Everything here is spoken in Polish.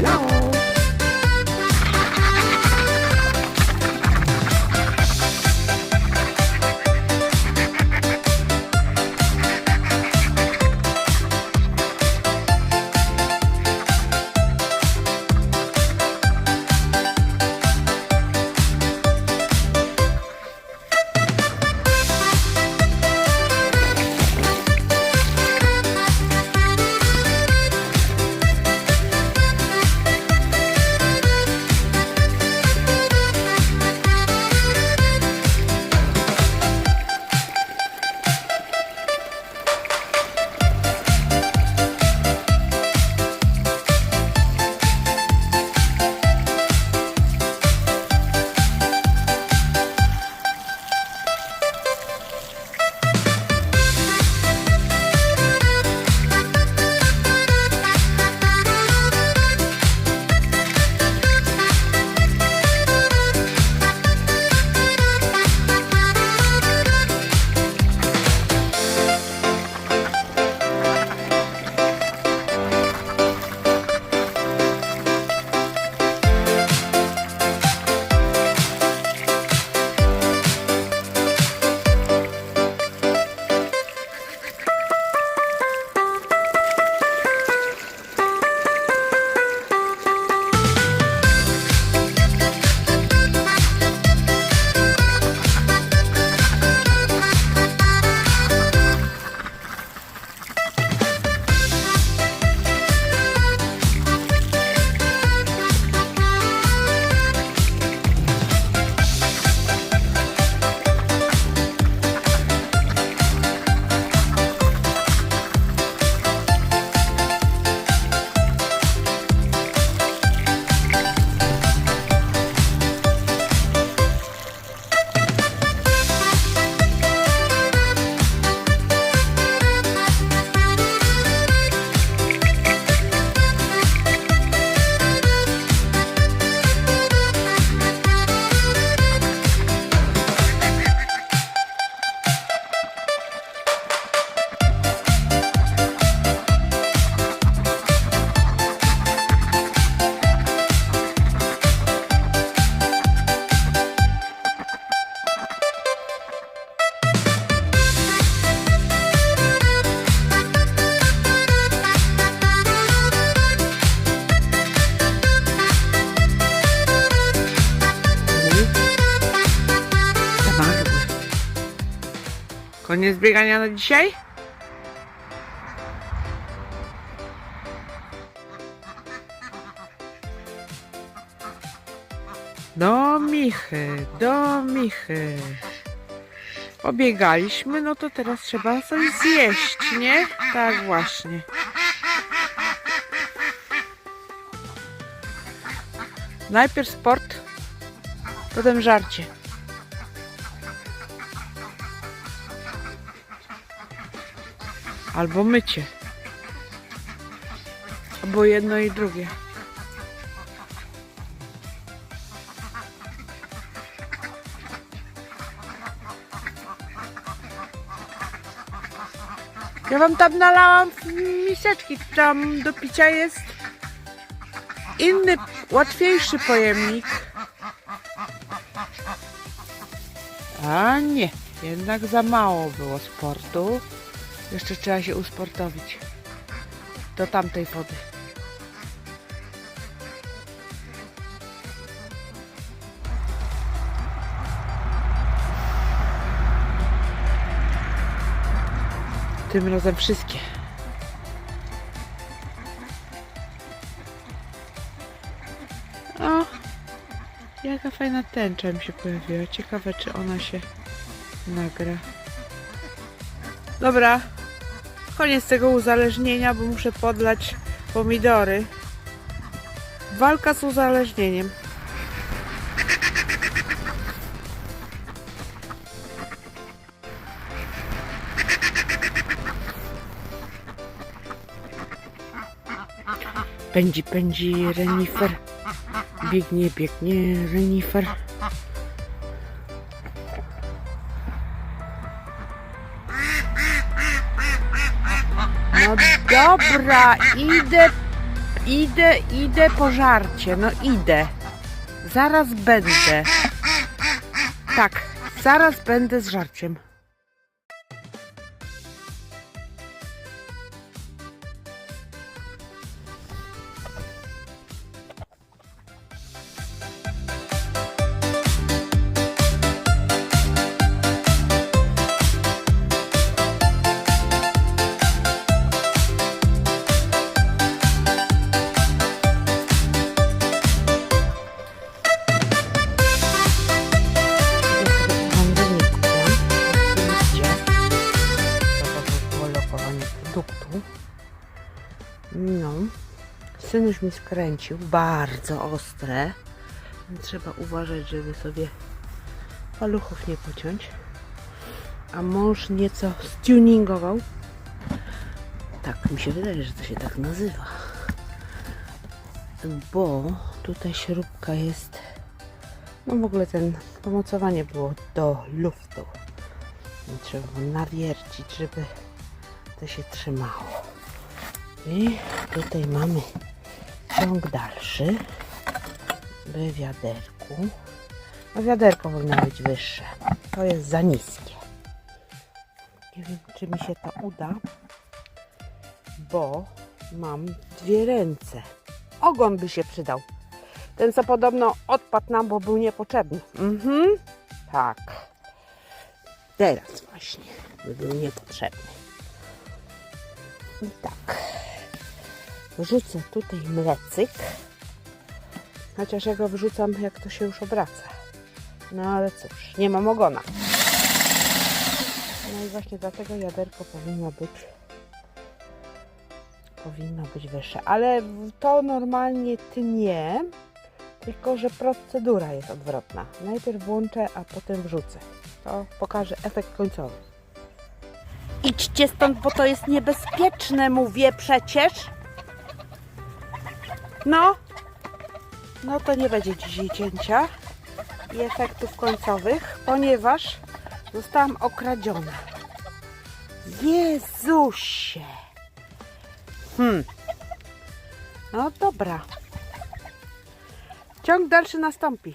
long. Koniec biegania na dzisiaj? Do Michy, do Michy. Pobiegaliśmy, no to teraz trzeba coś zjeść, nie? Tak właśnie. Najpierw sport, potem żarcie. Albo mycie. Albo jedno i drugie. Ja wam tam nalałam miseczki. Tam do picia jest inny, łatwiejszy pojemnik. A nie, jednak za mało było sportu. Jeszcze trzeba się usportowić. Do tamtej wody. Tym razem wszystkie. O, jaka fajna tęcza mi się pojawiła. Ciekawe, czy ona się nagra. Dobra, koniec tego uzależnienia, bo muszę podlać pomidory. Walka z uzależnieniem. Pędzi, pędzi renifer. Biegnie, biegnie renifer. No dobra, idę Idę, idę po żarcie, no idę. Zaraz będę. Tak, zaraz będę z żarciem. Produktu. No. Synuś mi skręcił. Bardzo ostre. Trzeba uważać, żeby sobie paluchów nie pociąć. A mąż nieco stuningował. Tak, mi się wydaje, że to się tak nazywa. Bo tutaj śrubka jest no w ogóle ten pomocowanie było do luftu. Trzeba nawiercić, żeby to się trzymało. I tutaj mamy ciąg dalszy w wiaderku. No wiaderko powinno być wyższe. To jest za niskie. Nie wiem, czy mi się to uda, bo mam dwie ręce. Ogon by się przydał. Ten co podobno odpadł nam, bo był niepotrzebny. Mhm. Tak. Teraz właśnie by był niepotrzebny. I tak. Wrzucę tutaj mlecyk. Chociaż ja go wrzucam, jak to się już obraca. No ale cóż, nie mam ogona. No i właśnie dlatego jaderko powinno być powinno być wyższe, ale to normalnie tnie, tylko że procedura jest odwrotna. Najpierw włączę, a potem wrzucę. To pokaże efekt końcowy. Idźcie stąd, bo to jest niebezpieczne, mówię przecież. No, no to nie będzie dzisiaj cięcia i efektów końcowych, ponieważ zostałam okradziona. Jezusie! Hmm. No dobra. Ciąg dalszy nastąpi.